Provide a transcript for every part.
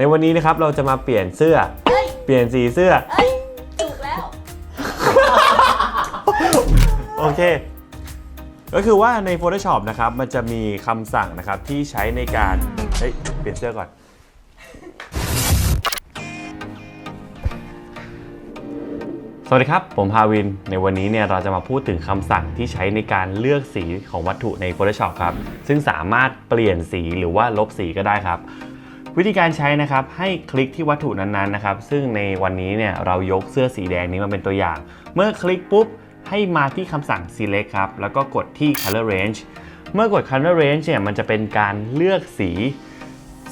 ในวันนี้นะครับเราจะมาเปลี่ยนเสื้อ เอ้ย เปลี่ยนสีเสื้อ เอ้ย ถูกแล้ว โอเค ก็คือว่าใน Photoshop นะครับ มันจะมีคำสั่งนะครับที่ใช้ในการ เฮ้ย เปลี่ยนเสื้อก่อน สวัสดีครับ ผมพาวิน ในวันนี้เนี่ยเราจะมาพูดถึงคำสั่งที่ใช้ในการเลือกสีของวัตถุใน Photoshop ครับ ซึ่งสามารถเปลี่ยนสีหรือว่าลบสีก็ได้ครับ วิธีการใช้นะครับให้คลิกที่วัตถุนั้นๆนะครับซึ่งในวันนี้เนี่ยเรายกเสื้อสีแดงนี้มาเป็นตัวอย่าง เมื่อคลิกปุ๊บให้มาที่คำสั่ง select ครับแล้วก็กดที่ color range เมื่อกด color range เนี่ยมันจะเป็นการเลือกสี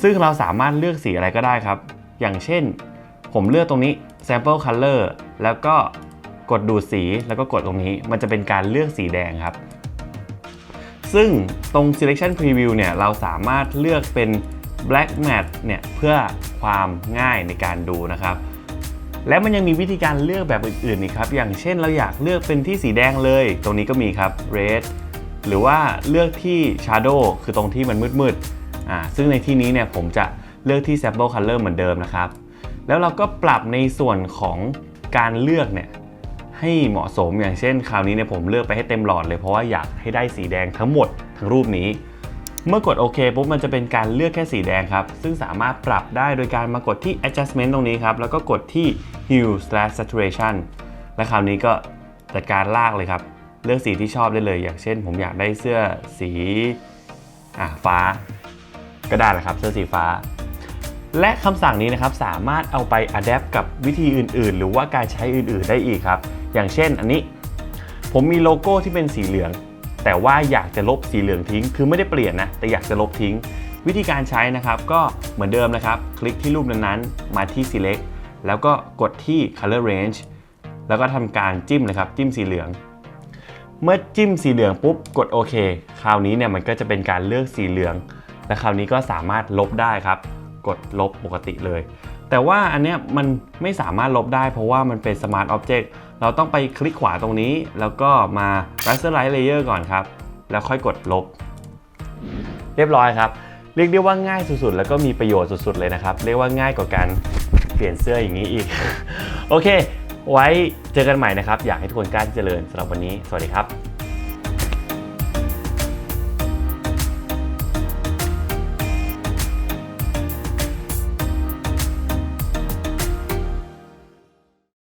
ซึ่งเราสามารถเลือกสีอะไรก็ได้ครับ อย่างเช่น ผมเลือกตรงนี้ sample color แล้วก็กดดูดสีแล้วก็กดตรงนี้ มันจะเป็นการเลือกสีแดงครับ ซึ่งตรง selection preview เนี่ยเราสามารถเลือกเป็น black matte เนี่ยเพื่อความง่ายในการดูนะครับและมันยังมีวิธีการเลือกแบบอื่นๆอีกครับ อย่างเช่นเราอยากเลือกเป็นที่สีแดงเลย ตรงนี้ก็มีครับ red หรือว่าเลือกที่ shadow คือตรงที่มันมืดๆอ่าซึ่งในที่นี้เนี่ยผมจะเลือกที่ sample color เหมือนเดิมนะครับ แล้วเราก็ปรับในส่วนของการเลือกเนี่ยให้เหมาะสมอย่างเช่น คราวนี้เนี่ยผมเลือกไปให้เต็มหลอดเลยเพราะว่าอยากให้ได้สีแดงทั้งหมดทั้งรูปนี้ เมื่อกดโอเคปุ๊บมันจะเป็นการเลือกแค่สีแดงครับ ซึ่งสามารถปรับได้โดยการมากดที่ adjustment ตรงนี้ครับ แล้วก็กดที่ hue slash saturation และคราวนี้ก็จัดการลากเลยครับ เลือกสีที่ชอบได้เลย อย่างเช่น ผมอยากได้เสื้อสีอะฟ้า ก็ได้แหละครับ เสื้อสีฟ้า และคำสั่งนี้นะครับสามารถเอาไป adapt กับวิธีอื่น ๆ หรือว่าการใช้อื่น ๆ ได้อีกครับ อย่างเช่นอันนี้ ผมมีโลโก้ที่เป็นสีเหลือง แต่ว่าอยากจะลบสีเหลืองทิ้ง คือไม่ได้เปลี่ยนนะ แต่อยากจะลบทิ้ง วิธีการใช้นะครับก็เหมือนเดิมนะครับ คลิกที่รูปนั้นๆ มาที่ select แล้วก็กดที่ color range แล้วก็ทำการจิ้มนะครับ จิ้มสีเหลือง เมื่อจิ้มสีเหลืองปุ๊บ กดโอเค คราวนี้เนี่ยมันก็จะเป็นการเลือกสีเหลือง และคราวนี้ก็สามารถลบได้ครับ กดลบปกติเลย แต่ว่าอันเนี้ยมันไม่สามารถลบได้เพราะว่ามันเป็น Smart Object เราต้องไปคลิกขวาตรงนี้ แล้วก็มา Rasterize Layer ก่อนครับ แล้วค่อยกดลบ เรียบร้อยครับ เรียกได้ว่าง่ายสุดๆ แล้วก็มีประโยชน์สุดๆ เลยนะครับ เรียกว่าง่ายกว่าการเปลี่ยนเสื้ออย่างนี้อีก โอเค ไว้เจอกันใหม่นะครับ อยากให้ทุกคนกล้าที่เจริญสำหรับวันนี้ สวัสดีครับ